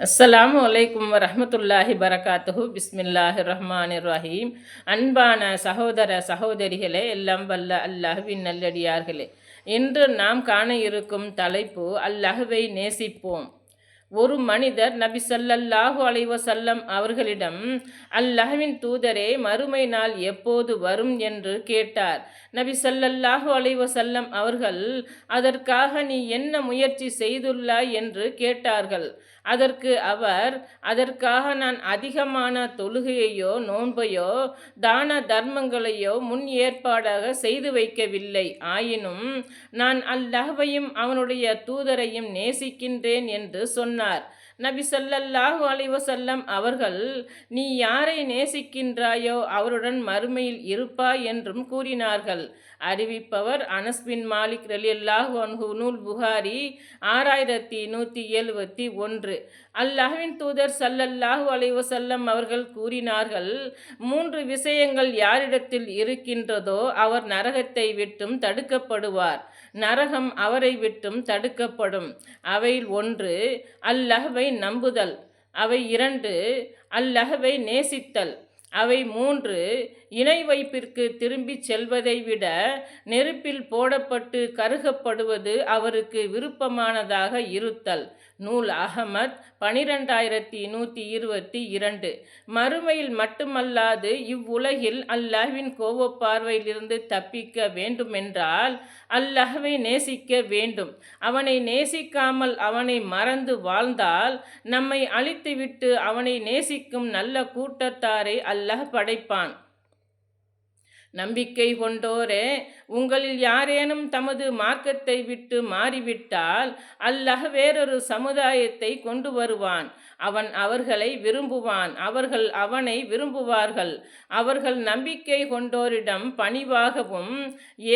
அஸ்ஸலாமு அலைக்கும் வரமத்துல்லாஹி பரகாத்துஹு. பிஸ்மில்லாஹி ரஹ்மான் ரஹீம் அன்பான சகோதர சகோதரிகளே எல்லாம் வல்ல அல்லாஹுவின் நல்லடியார்களே. இன்று நாம் காண இருக்கும் தலைப்பு அல்லாஹுவை நேசிப்போம். ஒரு மனிதர் நபி சல்லல்லாஹு அலைவசல்லம் அவர்களிடம் அல்லாஹ்வின் தூதரே மறுமை நாள் எப்போது வரும்? என்று கேட்டார். நபி சல்லல்லாஹு அலைவசல்லம் அவர்கள் அதற்காக நீ என்ன முயற்சி செய்துள்ளாய்? என்று கேட்டார்கள். அதற்கு அவர் அதற்காக நான் அதிகமான தொழுகையையோ நோன்பையோ தான தர்மங்களையோ முன் ஏற்பாடாக செய்து வைக்கவில்லை. ஆயினும் நான் அல்லாஹ்வையும் அவனுடைய தூதரையும் நேசிக்கின்றேன் என்று சொன்னார். நபி சொல்லல்லாஹு அலைவசல்லம் அவர்கள் நீ யாரை நேசிக்கின்றாயோ அவருடன் மறுமையில் இருப்பாய் என்றும் கூறினார்கள். அறிவிப்பவர் அனஸ் பின் மாலிக் ரலியல்லாஹு அன்ஹு நூல் புகாரி ஆறாயிரத்தி நூற்றி எழுபத்தி ஒன்று. அல்லாஹ்வின் தூதர் சல்லல்லாஹு அலைவசல்லம் அவர்கள் கூறினார்கள் மூன்று விஷயங்கள் யாரிடத்தில் இருக்கின்றதோ அவர் நரகத்தை விட்டும் தடுக்கப்படுவார். நரகம் அவரை விட்டும் தடுக்கப்படும். அவையில் ஒன்று அல்லஹவை நம்புதல். அவை இரண்டு அல்லஹவை நேசித்தல். அவை மூன்று இணை வைப்பிற்கு திரும்பிச் செல்வதை விட நெருப்பில் போடப்பட்டு கருகப்படுவது அவருக்கு விருப்பமானதாக இருத்தல். நூல் அகமத் பனிரெண்டாயிரத்தி நூற்றி இருபத்தி இரண்டு. மறுமையில் மட்டுமல்லாது இவ்வுலகில் அல்லாஹ்வின் கோபப்பார்வையிலிருந்து தப்பிக்க வேண்டுமென்றால் அல்லாஹ்வை நேசிக்க வேண்டும். அவனை நேசிக்காமல் அவனை மறந்து வாழ்ந்தால் நம்மை அழித்துவிட்டு அவனை நேசிக்கும் நல்ல கூட்டத்தாரை அல்லாஹ் படைப்பான். நம்பிக்கை கொண்டோரே உங்களில் யாரேனும் தமது மார்க்கத்தை விட்டு மாறிவிட்டால் அல்லாஹ் வேறொரு சமுதாயத்தை கொண்டு வருவான். அவன் அவர்களை விரும்புவான். அவர்கள் அவனை விரும்புவார்கள். அவர்கள் நம்பிக்கை கொண்டோரிடம் பணிவாகவும்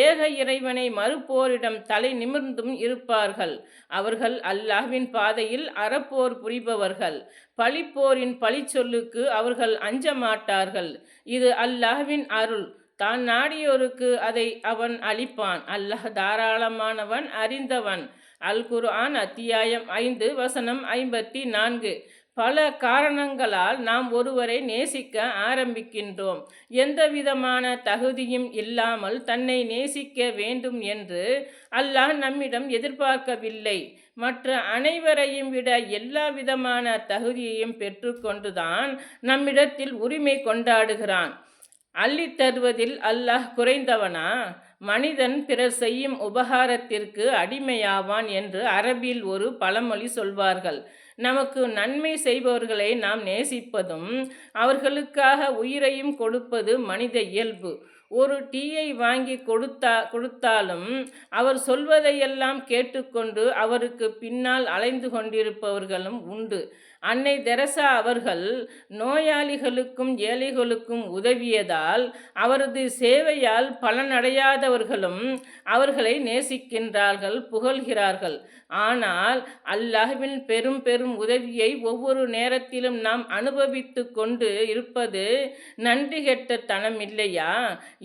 ஏக இறைவனை மறுப்போரிடம் தலை நிமிர்ந்தும் இருப்பார்கள். அவர்கள் அல்லாஹ்வின் பாதையில் அறப்போர் புரிபவர்கள். பழிப்போரின் பழிச்சொல்லுக்கு அவர்கள் அஞ்ச மாட்டார்கள் இது அல்லாஹ்வின் அருள். தான் நாடியோருக்கு அதை அவன் அளிப்பான். அல்லாஹ் தாராளமானவன் அறிந்தவன். அல் குர்ஆன் அத்தியாயம் ஐந்து வசனம் ஐம்பத்தி நான்கு பல காரணங்களால் நாம் ஒருவரை நேசிக்க ஆரம்பிக்கின்றோம். எந்த விதமான தகுதியும் இல்லாமல் தன்னை நேசிக்க வேண்டும் என்று அல்லாஹ் நம்மிடம் எதிர்பார்க்கவில்லை. மற்ற அனைவரையும் விட எல்லா விதமான தகுதியையும் பெற்றுக்கொண்டுதான் நம்மிடத்தில் உரிமை கொண்டாடுகிறான். அள்ளி தருவதில் அல்லாஹ் குறைந்தவனா? மனிதன் பிறர் செய்யும் உபகாரத்திற்கு அடிமையாவான் என்று அரபில் ஒரு பழமொழி சொல்வார்கள். நமக்கு நன்மை செய்பவர்களை நாம் நேசிப்பதும் அவர்களுக்காக உயிரையும் கொடுப்பது மனித இயல்பு. ஒரு டீயை வாங்கி கொடுத்தா கொடுத்தாலும் அவர் சொல்வதையெல்லாம் கேட்டுக்கொண்டு அவருக்கு பின்னால் அலைந்து கொண்டிருப்பவர்களும் உண்டு. அன்னை தெரசா அவர்கள் நோயாளிகளுக்கும் ஏழைகளுக்கும் உதவியதால் அவரது சேவையால் பலனடையாதவர்களும் அவர்களை நேசிக்கின்றார்கள் புகழ்கிறார்கள். ஆனால் அல்லாஹ்வின் பெரும் பெரும் உதவியை ஒவ்வொரு நேரத்திலும் நாம் அனுபவித்து கொண்டு இருப்பது நன்றி கெட்ட தனம் இல்லையா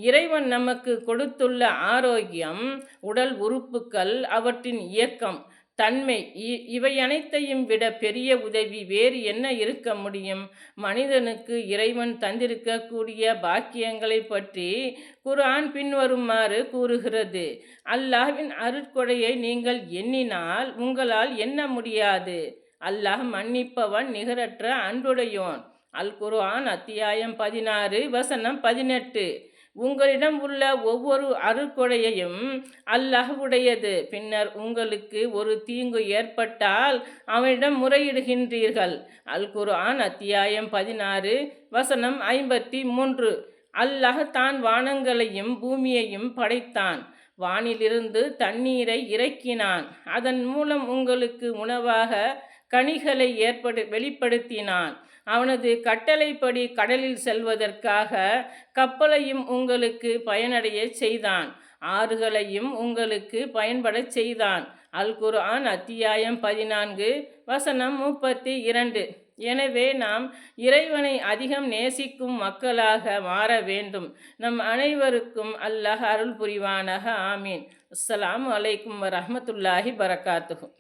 இறைவன் நமக்கு கொடுத்துள்ள ஆரோக்கியம் உடல் உறுப்புகள் அவற்றின் இயக்கம் தன்மை இவை அனைத்தையும் விட பெரிய உதவி வேறு என்ன இருக்க முடியும்? மனிதனுக்கு இறைவன் தந்திருக்கக்கூடிய பாக்கியங்களை பற்றி குரான் பின்வருமாறு கூறுகிறது. அல்லாஹ்வின் அருட்கொடையை நீங்கள் எண்ணினால் உங்களால் எண்ண முடியாது. அல்லாஹ் மன்னிப்பவன் நிகரற்ற அன்புடையோன். அல் குர்ஆன் அத்தியாயம் பதினாறு வசனம் பதினெட்டு. உங்களிடம் உள்ள ஒவ்வொரு அருட்கொடையையும் அல்லாஹ்வுடையது. பின்னர் உங்களுக்கு ஒரு தீங்கு ஏற்பட்டால் அவனிடம் முறையிடுகின்றீர்கள். அல் குர்ஆன் அத்தியாயம் பதினாறு வசனம் ஐம்பத்தி மூன்று அல்லாஹ் தான் வானங்களையும் பூமியையும் படைத்தான். வானிலிருந்து தண்ணீரை இறக்கினான். அதன் மூலம் உங்களுக்கு உணவாக கனிகளை ஏற்படு வெளிப்படுத்தினான். அவனது கட்டளைப்படி கடலில் செல்வதற்காக கப்பலையும் உங்களுக்கு பயனடைய செய்தான். ஆறுகளையும் உங்களுக்கு பயன்படச் செய்தான். அல் குர்ஆன் அத்தியாயம் பதினான்கு வசனம் முப்பத்தி இரண்டு எனவே நாம் இறைவனை அதிகம் நேசிக்கும் மக்களாக மாற வேண்டும். நம் அனைவருக்கும் அல்லாஹ் அருள் புரிவானாக. ஆமீன். அஸ்லாம் அலைக்கும் வரமத்துல்லாஹி பரகாத்துகும்